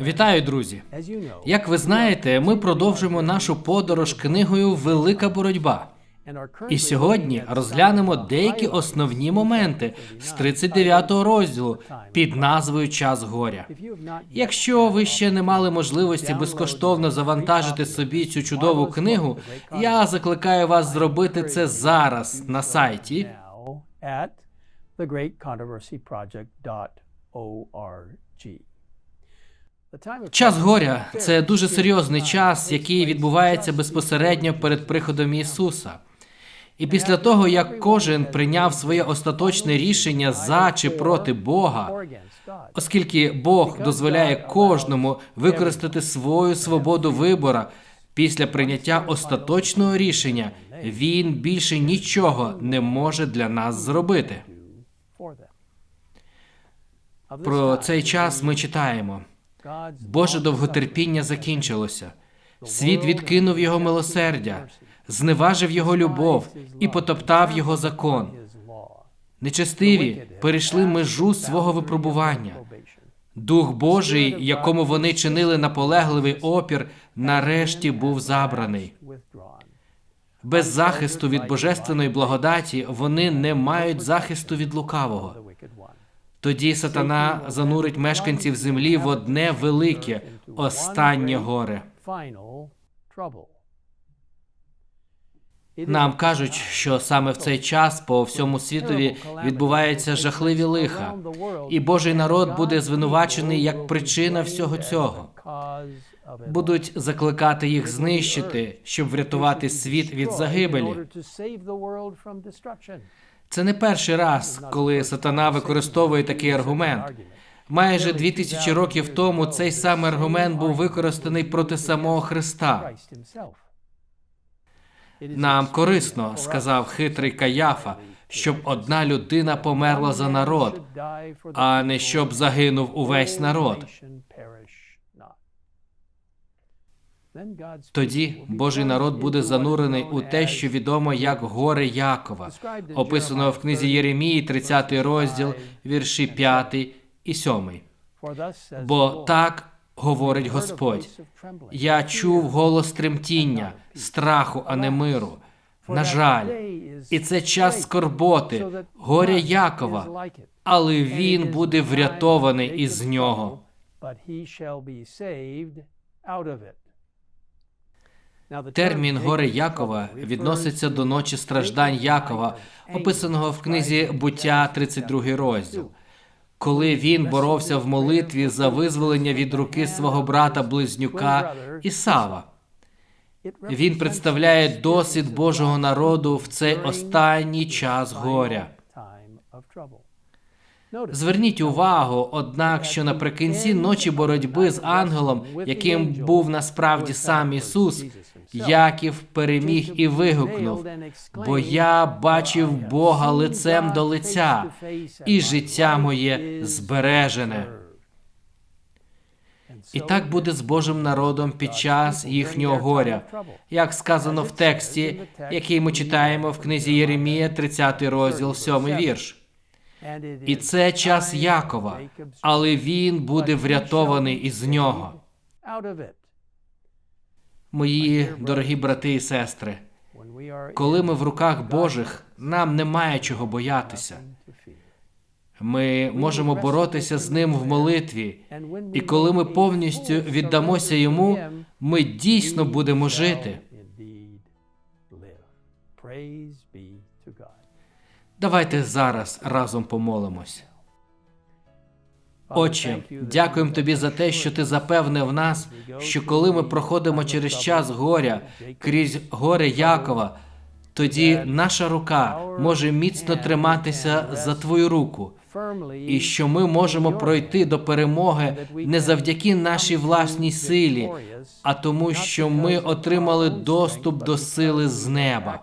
Вітаю, друзі! Як ви знаєте, ми продовжуємо нашу подорож книгою Велика боротьба. І сьогодні розглянемо деякі основні моменти з 39-го розділу під назвою Час горя. Якщо ви ще не мали можливості безкоштовно завантажити собі цю чудову книгу, я закликаю вас зробити це зараз на сайті at thegreatcontroversyproject.org. Час горя це дуже серйозний час, який відбувається безпосередньо перед приходом Ісуса. І після того, як кожен прийняв своє остаточне рішення за чи проти Бога, оскільки Бог дозволяє кожному використати свою свободу вибора після прийняття остаточного рішення, він більше нічого не може для нас зробити. Про цей час ми читаємо. Боже довготерпіння закінчилося. Світ відкинув його милосердя, зневажив його любов і потоптав його закон. Нечестиві перейшли межу свого випробування. Дух Божий, якому вони чинили наполегливий опір, нарешті був забраний. Без захисту від божественної благодаті вони не мають захисту від лукавого. Тоді сатана занурить мешканців землі в одне велике останнє горе. Нам кажуть, що саме в цей час по всьому світові відбуваються жахливі лиха, і Божий народ буде звинувачений як причина всього цього. Будуть закликати їх знищити, щоб врятувати світ від загибелі. Це не перший раз, коли сатана використовує такий аргумент. Майже дві тисячі років тому цей самий аргумент був використаний проти самого Христа. Нам корисно, сказав хитрий Каяфа, щоб одна людина померла за народ, а не щоб загинув увесь народ. Тоді Божий народ буде занурений у те, що відомо як горе Якова, описаного в книзі Єремії, 30 розділ, вірші 5 і 7. Бо так говорить Господь: я чув голос тремтіння, страху, а не миру. На жаль, і це час скорботи, горя Якова, але він буде врятований із нього. Термін горе Якова відноситься до ночі страждань Якова, описаного в книзі Буття, 32 розділ. Коли він боровся в молитві за визволення від руки свого брата близнюка Ісава. Він представляє досвід Божого народу в цей останній час горя. Зверніть увагу, однак, що наприкінці ночі боротьби з ангелом, яким був насправді сам Ісус, Яків переміг і вигукнув: бо я бачив Бога лицем до лиця, і життя моє збережене. І так буде з Божим народом під час їхнього горя, як сказано в тексті, який ми читаємо в книзі Єремія, 30 розділ, 7 вірш. І це час Якова, але він буде врятований із нього. Мої дорогі брати і сестри, коли ми в руках Божих, нам немає чого боятися. Ми можемо боротися з ним в молитві, і коли ми повністю віддамося йому, ми дійсно будемо жити. Давайте зараз разом помолимось. Отче, дякуємо тобі за те, що ти запевнив нас, що коли ми проходимо через час горя крізь горе Якова, тоді наша рука може міцно триматися за твою руку, і що ми можемо пройти до перемоги не завдяки нашій власній силі, а тому, що ми отримали доступ до сили з неба.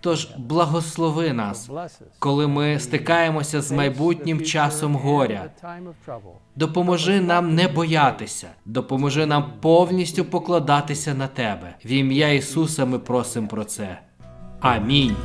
Тож благослови нас, коли ми стикаємося з майбутнім часом горя. Допоможи нам не боятися, допоможи нам повністю покладатися на тебе. В ім'я Ісуса ми просимо про це. Амінь.